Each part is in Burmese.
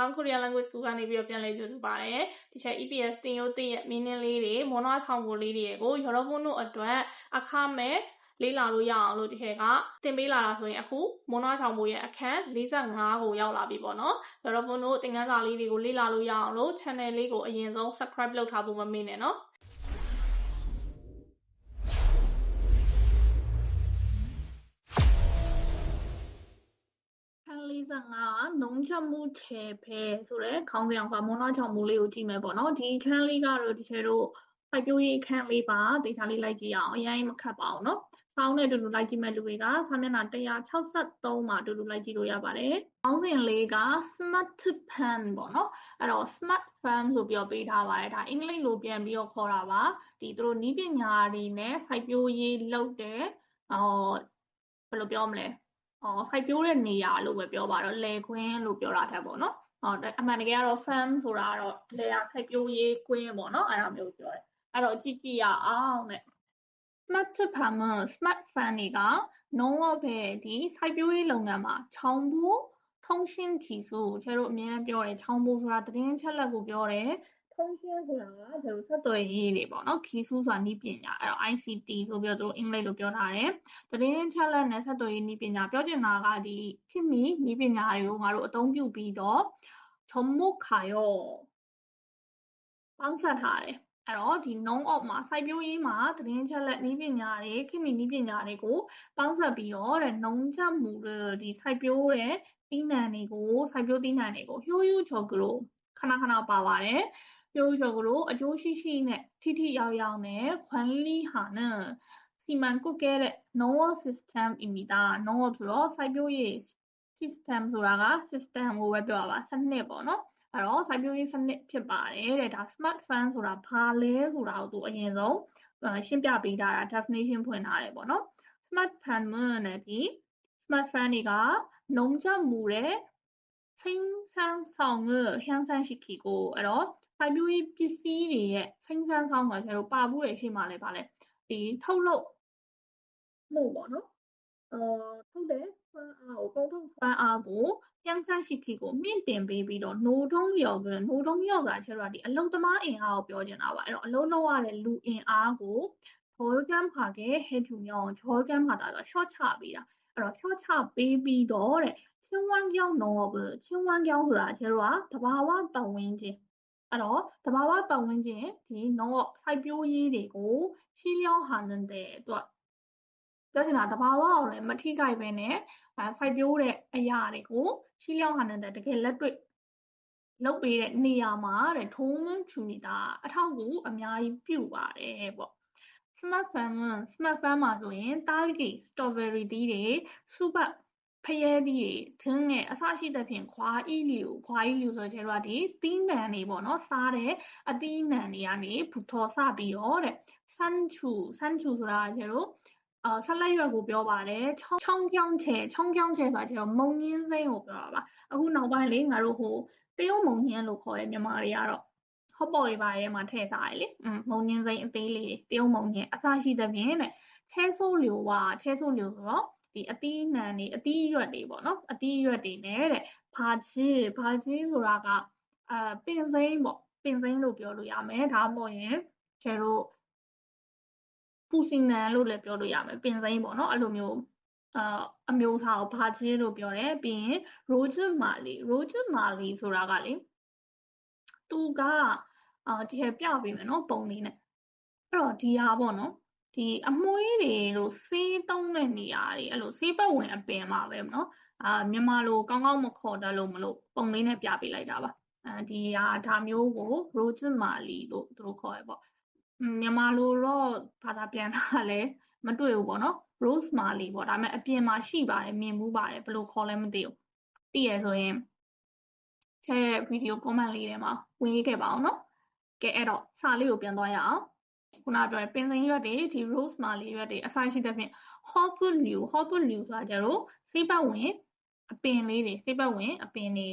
Han Korean Language School ကနေပြီးတော့ပြန်လည်ကြိုဆိုပါတယ်ဒီချက် EPS တင်ရုပ်တင်ရဲ့ meaning လေးတွေမောနချောင်းကိုလေးတွေကိုရော်ရဖုန်းတို့အတွက်အခမဲ့လေးလာလို့ရအောင်လို့ဒီခက်ကတင်ပေးလာတာဆိုရင်အခုမွန်နာချောင်မိုးရဲ့အခန်း45ကိုရောက်လာပြီပေါ့နော်။ရော်ရဖုန်းတို့သင်ခန်းစာလေးတွေကိုလေးလာလို့ရအောင်လို့ channel လေးကိုအရင်ဆုံး subscribe လုပ်ထားဖို့မမေ့နဲ့နော်။ 55ကနုံချက်မှုချေဖဲဆိုတဲ့ခေါင်းစဉ်အောင်ကမွန်နာချောင်မိုးလေးကိုကြည့်မယ်ပေါ့နော်ဒီခန်းလေးကတော့ဒီချေတို့ဖိုက်ပြိုးရေးခန်းလေးပါတေချာလေးလိုက်ကြည့်အောင်အရင်မခတ်ပါအောင်နော်စောင်းနဲ့အတူတူလိုက်ကြည့်မဲ့လူတွေကစာမျက်နှာ163မှာအတူတူလိုက်ကြည့်လို့ရပါတယ်။ခေါင်းစဉ်လေးက smart pen ပေါ့နော်။အဲ့တော့ smart pen ဆိုပြီးတော့ပေးထားပါတယ်။ဒါအင်္ဂလိပ်လိုပြန်ပြီးတော့ခေါ်တာပါ။ဒီသူတို့နီးပညာတွေနဲ့စိုက်ပျိုးရေးလုပ်တဲ့ဟောဘယ်လိုပြောမလဲ။ အော်စိုက်ပျိုးတဲ့နေရာလို့ပဲပြောပါတော့လယ်ကွင်းလို့ပြောတာထက်ပေါ့နော်ဟုတ်တယ်အမှန်တကယ်ကတော့ farm ဆိုတာကတော့လယ်ယာစိုက်ပျိုးရေးကွင်းပေါ့နော်အဲ့ဒါမျိုးပြောတယ်အဲ့တော့ကြည့်ကြည့်ရအောင်တဲ့ smart farmer smart farm တွေကလုံးဝပဲဒီစိုက်ပျိုးရေးလုပ်ငန်းမှာချောင်းဘူးထုံရှင်းခီဆိုကျတို့အများပြောတယ်ချောင်းဘူးဆိုတာသတင်းချက်လက်ကိုပြောတယ် function ဆိုတာကကျွန်တော်ဆက်သွယ်ရေးတွေပေါ့နော် key ဆိုတာနည်းပညာအဲ့တော့ ICT ဆိုပြီးတော့အင်္ဂလိပ်လိုပြောထားတယ်သတင်းချက်လက်နဲ့ဆက်သွယ်ရေးနည်းပညာပြောချင်တာကဒီဖြစ်မီနည်းပညာတွေကိုငါတို့အသုံးပြုပြီးတော့ထုံမှုခါရောပေါင်းစပ်ထားတယ်အဲ့တော့ဒီ known of မှာစိုက်ပျိုးရေးမှာသတင်းချက်လက်နည်းပညာတွေခင်မီနည်းပညာတွေကိုပေါင်းစပ်ပြီးတော့တဲ့ known ချက်မူဒီစိုက်ပျိုးတဲ့သီးနှံတွေကိုစိုက်ပျိုးသီးနှံတွေကိုဟျိုးဟျိုးချော်ကလို့ခဏခဏပါပါတယ် ဟျိုးဟျိုးချော်ကလို့အကျိုးရှိရှိနဲ့ထိထိရောက်ရောက်နဲ့ခွန်လီဟာနဲ့စီမံကုတ်ခဲ့တဲ့ non system အမီတာ non ဆိုတော့စိုက်ပျိုးရေး system ဆိုတာက system ကိုပဲပြောတာပါစနစ်ပေါ့နော်အဲ့တော့စိုက်ပျိုးရေးစနစ်ဖြစ်ပါတယ်တဲ့ဒါ smart farm ဆိုတာဘာလဲဆိုတာကိုသူအရင်ဆုံးရှင်းပြပေးထားတာ definition ဖွင့်ထားတယ်ပေါ့နော် smart farm နဲ့ဒီ smart farm တွေက农作物的生产ဆောင်ရွက်향상시키고အဲ့တော့ စိုက်ပျိုးရေးပစ္စည်းတွေရဲ့生产ဆောင်ရွက်ကျတော့ပါဘူးရဲ့ရှေ့မှာလည်းဗာလဲဒီထုတ်လုပ်မှုပေါ့နော်အာထုတ်တဲ့စွမ်းအားကိုကုန်ထုတ်စွမ်းအားကိုပြောင်းဆိုင်ရှိခိကိုမြင့်တင်ပေးပြီးတော့노ထုံးလျော်က노ထုံးလျော်ကကျတော့ဒီအလုံသမားအင်အားကိုပြောချင်တာပါအဲ့တော့အလုံလောက်ရတဲ့လူအင်အားကိုဂျောကမ်ဖာကဟဲဂျူမြောင်းဂျောကမ်ဖာတာက short ချပေးတာအဲ့တော့ short ချပေးပြီးတော့တဲ့ချင်းဝမ်ကြောင်းတော့ဘချင်းဝမ်ကြောင်းဆိုတာကျတော့တဘာဝပတ်ဝန်းကျင် အဲ့တော့တဘာဝပတ်ဝန်းကျင်ဒီတော့စိုက်ပျိုးရေးတွေကိုရှီလျောင်းဟာနေတဲ့အတွက်ပြောချင်တာသဘာဝကိုလည်းမထိခိုက်ဘဲနဲ့စိုက်ပျိုးတဲ့အရာတွေကိုရှီးလျောင်းဟာနေတဲ့တကယ်လက်တွေ့လုပ်ပေးတဲ့နေရာမှာတဲ့ထုံးချူနေတာအထောက်အကူအများကြီးပြုပါတယ်ပေါ့ smartphone smartphone မှာဆိုရင်တားဂီ strawberry တီးတွေစူပတ် ဖရဲသီးတွေထင်းငယ်အစရှိသဖြင့်ခွာအီလီကိုခွာအီလီဆိုကျတော့ဒီသီးနှံတွေပေါ့နော်စားတဲ့အသီးနှံတွေကနေဖူထော်စပြီးတော့တဲ့ဆန်းချူဆန်းချူဆိုတာကျတော့အာဆက်လက်ရွက်ကိုပြောပါတယ်ချောင်းချောင်းချောင်းချဲချောင်းချောင်းချဲဆိုတာကျတော့မုံညင်းစိမ့်ကိုပြောတာပါအခုနောက်ပိုင်းလေငါတို့ဟိုတရုတ်မုံညင်းလို့ခေါ်တယ်မြန်မာတွေကတော့ဟော့ပေါ်တွေပါရဲမှာထည့်စားရလေอืมမုံညင်းစိမ့်အသေးလေးတရုတ်မုံညင်းအစရှိသဖြင့်တဲ့ချဲဆိုးလျိုဝါချဲဆိုးလျိုဆိုတော့ ဒီအသီးနှံတွေအသီးရွက်တွေပေါ့နော်အသီးရွက်တွေနဲ့တဲ့ဘာကြီးဘာကြီးဆိုတာကအာပင်စိမ့်ပေါ့ပင်စိမ့်လို့ပြောလို့ရမယ်ဒါမှမဟုတ်ရင်ကျတို့ပူစီနန်လို့လည်းပြောလို့ရမယ်ပင်စိမ်းပေါ့နော်အဲ့လိုမျိုးအာအမျိုးအစားကိုဘာချင်းလို့ပြောတယ်ပြီးရင် roger mali roger mali ဆိုတာကလေသူကအာဒီပြပေးမယ်နော်ပုံလေးနဲ့အဲ့တော့ဒီဟာပေါ့နော် ဒီအမွှေးတွေလို့ဆေးတုံးတဲ့နေရာတွေအဲ့လိုဆေးပတ်ဝင်အပင်မှာပဲနော်အာမြန်မာလိုကောင်းကောင်းမခေါ်တတ်လို့မလို့ပုံလေးနဲ့ပြပေးလိုက်တာပါအဲဒီဟာဒါမျိုးကို roger mali လို့သူတို့ခေါ်ရပေါ့မြန်မာလိုတော့ဘာသာပြန်တာလည်းမတွေ့ဘူးပေါ့နော် Rose Marley ပေါ့ဒါပေမဲ့အပြင်မှာရှိပါတယ်မြင်မှုပါတယ်ဘယ်လိုခေါ်လဲမသိဘူးသိရဆိုရင်ချက်ဗီဒီယို comment လေးထဲမှာဝင်ရေးခဲ့ပါအောင်နော်ကဲအဲ့တော့စာလေးကိုပြန်သွားရအောင် ခုနပြောတဲ့ပင်စင်ရွက်တွေဒီ rose marley ရွက်တွေအစရှိတဲ့ဖြင့် hopwood liu hopwood liu ဆိုတာကြတော့စိတ်ပတ်ဝင်အပင်လေးတွေစိတ်ပတ်ဝင်အပင်တွေ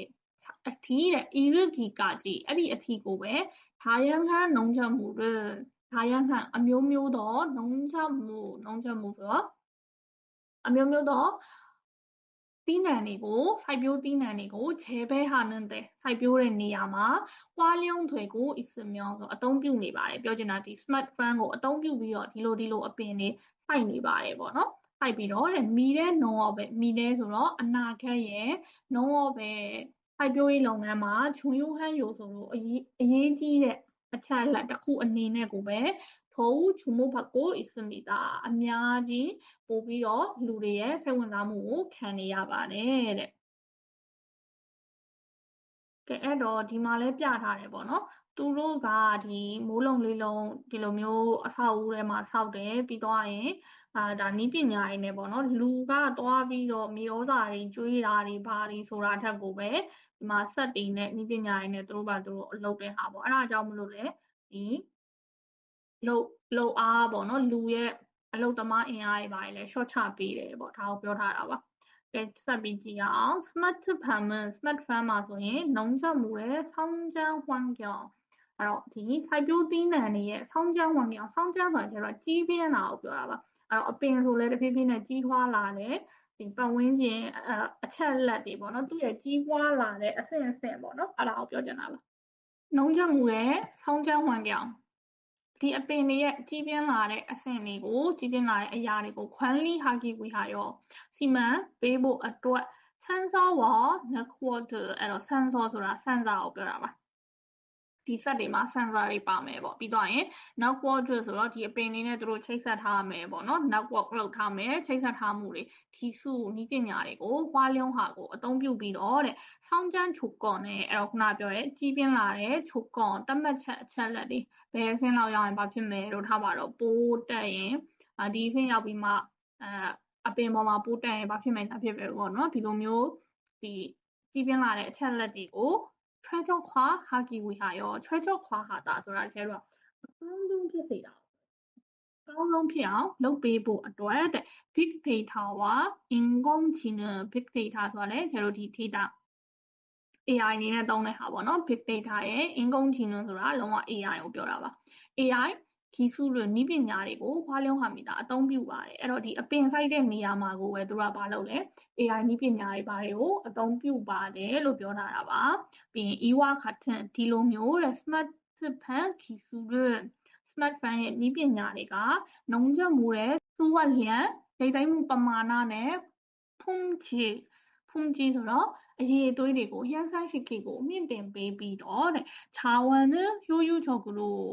အထီးတဲ့ irigi ကကြီးအဲ့ဒီအထီးကိုပဲဒါယံခန်းနှုံချက်မှုတွေဒါယဟန်အမျိုးမျိုးသောနှုံးချမှုနှုံးချမှုဆိုတော့အမျိုးမျိုးသော သီးနှံတွေကိုစိုက်ပျိုးသီးနှံတွေကိုခြေဘဲဟာနန်တဲ့စိုက်ပျိုးတဲ့နေရာမှာကွာလျုံတွေကိုအစ်စမြောင်းဆိုအသုံးပြုနေပါတယ်ပြောချင်တာဒီ smart farm ကိုအသုံးပြုပြီးတော့ဒီလိုဒီလိုအပင်တွေစိုက်နေပါတယ်ပေါ့နော်စိုက်ပြီးတော့တဲ့မီတဲ့နှုံရောပဲမီတဲ့ဆိုတော့အနာခက်ရဲ့နှုံရောပဲစိုက်ပျိုးရေးလုပ်ငန်းမှာဂျွန်ယိုဟန်ယိုဆိုလို့အရေးအရေးကြီးတဲ့အချက်လက်တစ်ခုအနေနဲ့ကိုပဲ ထိုးချုံမဖတ်ကိုအစ္စမီတာအများကြီးပို့ပြီးတော့လူတွေရဲ့စိတ်ဝင်စားမှုကိုခံနေရပါတယ်တဲ့ကဲအဲ့တော့ဒီမှာလဲပြထားတယ်ပေါ့နော်သူတို့ကဒီမိုးလုံလေးလုံးဒီလိုမျိုးအဆောက်အဦထဲမှာဆောက်တယ်ပြီးတော့ရင်အာဒါနီးပညာရင်းနဲ့ပေါ့နော်လူကသွားပြီးတော့မြေဩဇာတွေကျွေးတာတွေဘာတွေဆိုတာထက်ကိုပဲဒီမှာဆက်တင်နဲ့နီးပညာရင်းနဲ့သူတို့ဘာသူတို့အလုပ်တဲ့ဟာပေါ့အဲ့ဒါကြောင့်မလို့လေဒီ လုံလုံအားပေါ့နော်လူရဲ့အလုတ်သမားအင်အားတွေပါလေ short ချပေးတယ်ပေါ့ဒါကိုပြောထားတာပါကဲဆက်ပြီးကြည့်ရအောင် smart farmer smart farmer ဆိုရင်နှုံချမှုရဲ့ဆောင်းချမ်းဝမ်းကြောင်းအဲ့တော့ဒီစိုက်ပျိုးသီးနှံတွေရဲ့ဆောင်းချမ်းဝမ်းကြောင်းဆောင်းချမ်းဆိုတာကျတော့ကြီးပြင်းတာကိုပြောတာပါအဲ့တော့အပင်ဆိုလဲတဖြည်းဖြည်းနဲ့ကြီးထွားလာတယ်ဒီပတ်ဝန်းကျင်အချက်လက်တွေပေါ့နော်သူ့ရဲ့ကြီးပွားလာတဲ့အဆင့်အဆင့်ပေါ့နော်အဲ့ဒါကိုပြောချင်တာပါနှုံချမှုရဲ့ဆောင်းချမ်းဝမ်းကြောင်း ဒီအပင်တွေရဲ့ကြီးပြင်းလာတဲ့အဆင့်တွေကိုကြီးပြင်းလာတဲ့အရာတွေကိုခွမ်းလိဟာကီဝီဟာရောစီမံပေးဖို့အတွက်ဆန်းစောဝါ network အဲ့တော့ဆန်းစောဆိုတာဆန်းစာကိုပြောတာပါ ဒီဆက်တွေမှာ sensor တွေပါမယ်ပေါ့ပြီးတော့ရင် network ဆိုတော့ဒီအပင်လေးနဲ့တို့ချိတ်ဆက်ထားမယ်ပေါ့နော် network လောက်ထားမယ်ချိတ်ဆက်ထားမှုတွေထီစုနီးပညာတွေကိုဝါလျုံဟာကိုအသုံးပြုပြီးတော့တဲ့ဆောင်းကျန်းချုပ်ကွန်နဲ့အဲ့တော့ခုနပြောရဲကြီးပြင်းလာတဲ့ချုပ်ကွန်တတ်မှတ်ချက်အချက်လက်တွေဘယ်အဆင့်လောက်ရောက်ရင်ဘာဖြစ်မယ်လို့ထားပါတော့ပိုးတက်ရင်ဒီအဆင့်ရောက်ပြီးမှအဲအပင်ပေါ်မှာပိုးတက်ရင်ဘာဖြစ်မယ်ညာဖြစ်ပဲပေါ့နော်ဒီလိုမျိုးဒီကြီးပြင်းလာတဲ့အချက်လက်တွေကို treasure ခွာဟာကီဝီဟာရော treasure ခွာဟာတာဆိုတာတကယ်တော့အကောင်းဆုံးဖြစ်စေတာအကောင်းဆုံးဖြစ်အောင်လုပ်ပေးဖို့အတွက်တဲ့ big data ဝင်ကုန်ချီန big data ဆိုတာလေကျွန်တော်ဒီ data AI အနေနဲ့သုံးတဲ့ဟာပေါ့နော် big data ရဲ့ in ကုန်ချီနဆိုတာလုံးဝ AI ကိုပြောတာပါ AI ဂီစုလိုနည်းပညာတွေကိုဘွားလင်းဟာမီတာအသုံးပြုပါတယ်အဲ့တော့ဒီအပင်ဆိုင်တဲ့နေရာမှာကိုပဲသူကဘာလုပ်လဲ AI နည်းပညာတွေဘာတွေကိုအသုံးပြုပါတယ်လို့ပြောထားတာပါပြီးရင် Ewa Katan ဒီလိုမျိုးတဲ့ smart fan ဂီစုလို smart fan ရဲ့နည်းပညာတွေကနှုံးချက်မှုတဲ့သူ့ဝလျံဒိတ်တိုင်းမှုပမာဏနဲ့ဖုန်ချီဖုန်ချီဆိုတော့အရေးအသွေးတွေကိုရန်ဆိုင်ရှိခေကိုမြင့်တင်ပေးပြီးတော့တဲ့ခြာဝံရိုးရိုးချော်ကလို့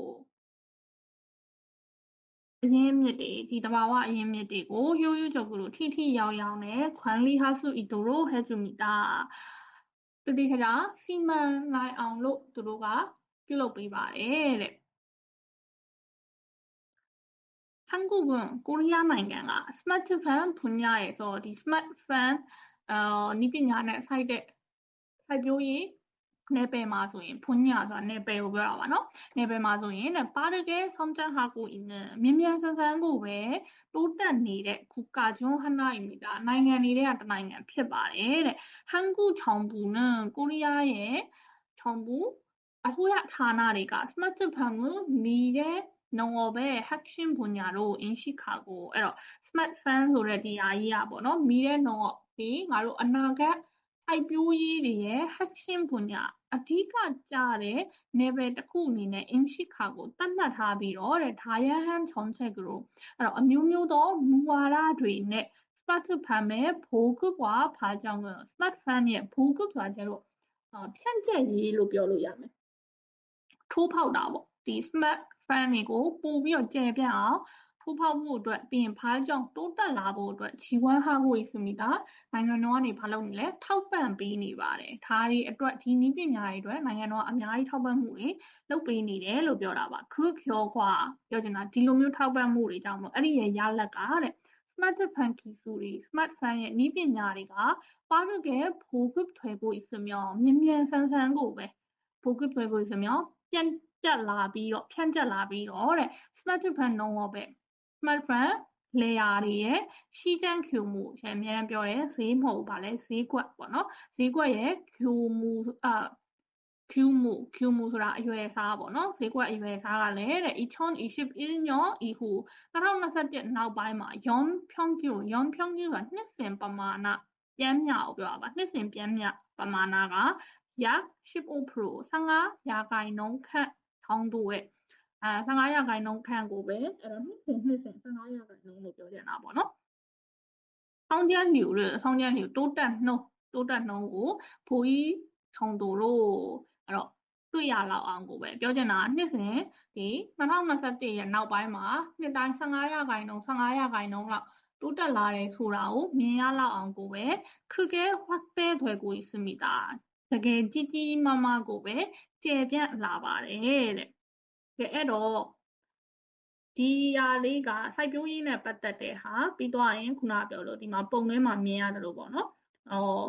အရင်းမြစ်တွေဒီတဘာဝအရင်းမြစ်တွေကိုရိုးရိုးကြော်ကူလို့ထိထိရောက်ရောက်နဲ့ခွန်လီဟာစုအီတိုရိုဟက်စုမီတာတတိချာစီမံနိုင်အောင်လို့သူတို့ကပြုလုပ်ပေးပါတယ်တဲ့ဟန်ကုကွန်ကိုရီးယားနိုင်ငံက smartphone ဖွင့်ရရဲ့ဆိုတော့ဒီ smartphone အာနည်းပညာနဲ့ဆိုင်တဲ့စိုက်ပျိုးရေး နယ်ပယ်မှာဆိုရင်ဖွညာဆိုတာနယ်ပယ်ကိုပြောတာပါနော်နယ်ပယ်မှာဆိုရင်တဲ့ particle something haku in မြန်မြန်ဆန်ဆန်ကိုပဲတိုးတက်နေတဲ့ခုကာဂျွန်ဟနိုင်မီတာနိုင်ငံတွေကတနိုင်ငံဖြစ်ပါတယ်တဲ့ဟန်ကူချောင်ပူနဲ့ကိုရီးယားရဲ့ချောင်ပူအစိုးရဌာနတွေက smart ဖန်ကိုမီတဲ့နော်ပဲ action ပညာတို့အင်ရှိခါကိုအဲ့တော့ smart fan ဆိုတဲ့ဒီအားကြီးอ่ะပေါ့နော်မီတဲ့နော်ဒီငါတို့အနာဂတ် စိုက်ပျိုးရေးတွေရဲ့ hacking ပုံညာအဓိကကျတဲ့ level တစ်ခုအနေနဲ့ Inshika ကိုသတ်မှတ်ထားပြီးတော့တဲ့ Dayahan Chonchek ကိုအဲ့တော့အမျိုးမျိုးသောမူဝါဒတွေနဲ့ smart fan ရဲ့ဘိုးကွကွာဖာကြောင့် smart fan ရဲ့ဘိုးကွကွာကျတော့ဖြန့်ကျက်ရေးလို့ပြောလို့ရမယ်ထိုးဖောက်တာပေါ့ဒီ smart fan တွေကိုပို့ပြီးတော့ကျယ်ပြန့်အောင် ထိုးဖောက်မှုအတွက်ပြင်ဖိုင်းကြောင့်တိုးတက်လာဖို့အတွက် G1 Hardware ဆိုမိတာနိုင်ငံတော်ကနေဘာလုပ်နေလဲထောက်ပံ့ပေးနေပါတယ်။ဒါတွေအတွက်ဒီနည်းပညာတွေအတွက်နိုင်ငံတော်အများကြီးထောက်ပံ့မှုတွေလုပ်ပေးနေတယ်လို့ပြောတာပါ။ Cook ရောကွာပြောချင်တာဒီလိုမျိုးထောက်ပံ့မှုတွေကြောင့်မလို့အဲ့ဒီရဲ့ရလက်ကတဲ့ smart fan ကီဆူတွေ smart fan ရဲ့နည်းပညာတွေကပါရကဲဘိုကပ်ထွေကိုအစ်စမြောမြန်မြန်ဆန်းဆန်းကိုပဲဘိုကပ်ထွေကိုအစ်စမြောပြန်တက်လာပြီးတော့ဖြန့်ကျက်လာပြီးတော့တဲ့ smart fan နှုံးတော့ပဲ smartphone layer တွေရဲ့ရှိချမ်း queue မှုအများအားပြောတယ်ဈေးမဟုတ်ပါလဲဈေးကွက်ပေါ့နော်ဈေးကွက်ရဲ့ queue မှုအာ queue မှု queue မှုဆိုတာအရွယ်စားပေါ့နော်ဈေးကွက်အရွယ်စားကလည်းတဲ့2021년 이후 2021နောက်ပိုင်းမှာ 연평균 연평균ဆိုတာနှစ်စဉ်ပမာဏ ပျမ်းမျှကိုပြောတာပါနှစ်စဉ်ပျမ်းမျှပမာဏက 약15% 15ရာခိုင်နှုန်းခန့်ထောင်းတို့ရဲ့ အဲ15ရာခိုင်နှုန်းခန့်ကိုပဲအဲ့တော့နှစ်စဉ်နှစ်စဉ်15ရာခိုင်နှုန်းလို့ပြောကြတာပေါ့နော်ဆောင်ကျန်းညူလို့ဆောင်ကျန်းညူတိုးတက်နှုန်းတိုးတက်နှုန်းကိုဘိုးကြီးထုံသူတို့အဲ့တော့တွေ့ရလောက်အောင်ကိုပဲပြောချင်တာနှစ်စဉ်ဒီ2021ရဲ့နောက်ပိုင်းမှာနှစ်တိုင်း15ရာခိုင်နှုန်း15ရာခိုင်နှုန်းလောက်တိုးတက်လာတယ်ဆိုတာကိုမြင်ရလောက်အောင်ကိုပဲခကဲဝတ်တဲ့ထွယ်ကိုစမိတာတကယ်ကြီးကြီးမားမားကိုပဲကျေပြန့်လာပါတယ်တဲ့ ကဲအဲ့တော့ဒီဟာလေးကစိုက်ပျိုးရေးနဲ့ပတ်သက်တဲ့ဟာပြီးတော့ရင်ခုနပြောလို့ဒီမှာပုံထဲမှာမြင်ရတယ်လို့ပေါ့နော်ဟော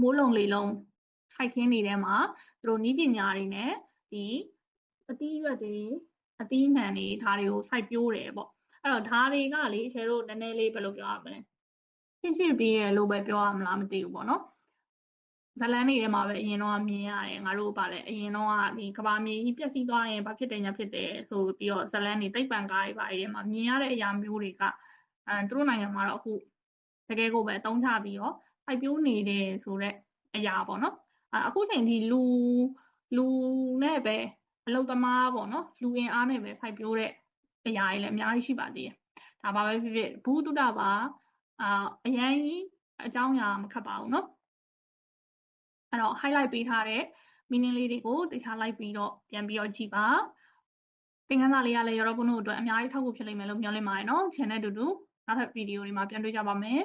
မိုးလုံလေလုံးစိုက်ခင်းတွေထဲမှာသူတို့နီးပညာတွေနဲ့ဒီအသီးရွက်တွေအသီးနှံတွေဒါတွေကိုစိုက်ပျိုးတယ်ပေါ့အဲ့တော့ဒါတွေကလေခြေတို့နည်းနည်းလေးဘယ်လိုပြောရမလဲဖြစ်ဖြစ်ပြီးရလို့ပဲပြောရမလားမသိဘူးပေါ့နော် ဇလန်းတွေထဲမှာပဲအရင်တော့မြင်ရတယ်ငါတို့ကလည်းအရင်တော့ဒီကဘာမြေကြီးပျက်စီးသွားရင်ဘာဖြစ်တယ်ညာဖြစ်တယ်ဆိုပြီးတော့ဇလန်းတွေတိတ်ပန်ကားတွေပါအဲဒီမှာမြင်ရတဲ့အရာမျိုးတွေကအဲသူတို့နိုင်ငံမှာတော့အခုတကယ်ကိုပဲအသုံးချပြီးတော့ပိုက်ပြိုးနေတယ်ဆိုတော့အရာပေါ့နော်အခုချိန်ထိလူလူနဲ့ပဲအလုတ်သမားပေါ့နော်လူဝင်အားနဲ့ပဲစိုက်ပျိုးတဲ့အရာတွေလည်းအများကြီးရှိပါသေးတယ်ဒါပါပဲဖြစ်ဖြစ်ဘူးတုဒ္ဒပါအာအရန်ကြီးအကြောင်းအရာမခက်ပါဘူးနော် အဲ့တော့ highlight ပေးထားတဲ့ meaning လေးတွေကိုတခြားလိုက်ပြီးတော့ပြန်ပြီးတော့ကြည့်ပါသင်ခန်းစာလေးကလည်းရောတော့ခုနတို့အတွက်အများကြီးထောက်ကူဖြစ်လိမ့်မယ်လို့မျှော်လင့်ပါတယ်နော် channel အတူတူနောက်ထပ်ဗီဒီယိုတွေမှာပြန်တွေ့ကြပါမယ်